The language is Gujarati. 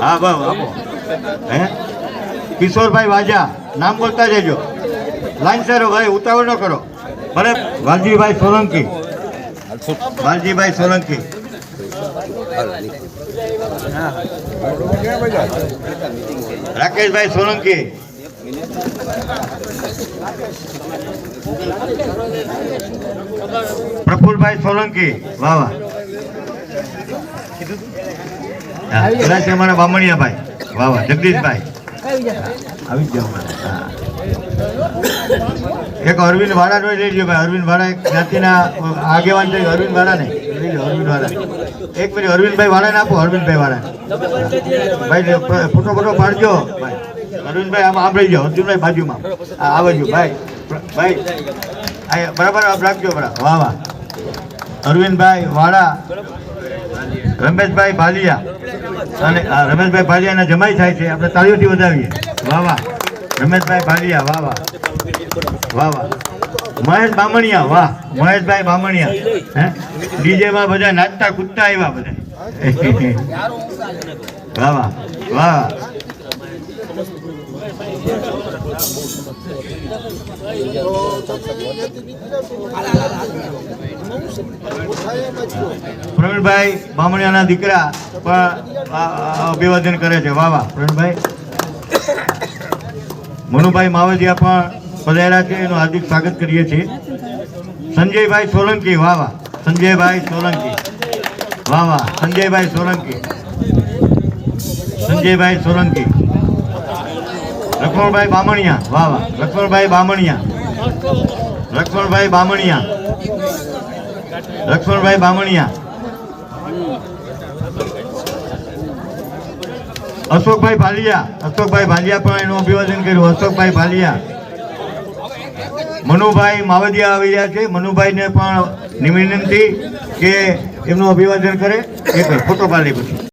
હા કિશોરભાઈ વાજા, નામ બોલતા જજો. લાઈન સારો ભાઈ, ઉતાવળ ન કરો. ભલે વાલજીભાઈ સોલંકી. વાલજીભાઈ સોલંકી. રાકેશભાઈ સોલંકી. પ્રફુલભાઈ સોલંકી, વાહ કદાચ અમારા બામણિયાભાઈ. વાહ જગદીશભાઈ. એક અરવિંદ વાડા જોઈ લેજો ભાઈ, અરવિંદ વાડા એક જ્ઞાતિના આગેવાન અરવિંદ વાડા ને લઈ લો, અરવિંદ વાડા એક મિનિટ, અરવિંદભાઈ વાડા ને આપો, અરવિંદભાઈ વાડા ભાઈ ફોટો ફોટો પાડજો. ભાઈ. અરવિંદભાઈ આમ રહી જાઓ અર્જુનભાઈ બાજુમાં. આ આ ભાઈ ભાઈ. બરાબર આપ રાખજો બરાબર વાહ વાહ. અરવિંદભાઈ વાડા રમેશભાઈ ભાલિયા. અને આ રમેશભાઈ ભાલિયાના જમાઈ થાય છે. આપણે તાળીઓથી વધાવીએ. વાહ વાહ. રમેશભાઈ ભાલિયા વાહ વાહ. વાહ વાહ. મહેશ બામણિયા વાહ. મહેશભાઈ બામણિયા. હે? ડીજેમાં બધા નાચતા કૂદતા આવ્યા બધા. વાહ. વાહ વાહ. પ્રવીણભાઈ બામણિયાના દીકરા પણ અભિવાદન કરે છે. વાહ વાહ. પ્રવીણભાઈ. મનુભાઈ માવજીયા પણ પધાર્યા છે. એનું હાર્દિક સ્વાગત કરીએ છીએ. સંજયભાઈ સોલંકી. વાહ વાહ. સંજયભાઈ સોલંકી. વાહ વાહ. સંજયભાઈ સોલંકી. સંજયભાઈ સોલંકી. લક્ષ્મણભાઈ બામણિયા, વાહ વાહ. લક્ષ્મણભાઈ બામણિયા. લક્ષ્મણભાઈ બામણિયા. લક્ષ્મણભાઈ બામણિયા. અશોકભાઈ ભાલિયા. અશોકભાઈ ભાલિયા પણ એનું અભિવાદન કર્યું. અશોકભાઈ ભાલિયા. મનુભાઈ માવદિયા આવી રહ્યા છે. મનુભાઈને પણ વિનંતી કે એમનું અભિવાદન કરે. એક ફોટો પાડી પછી.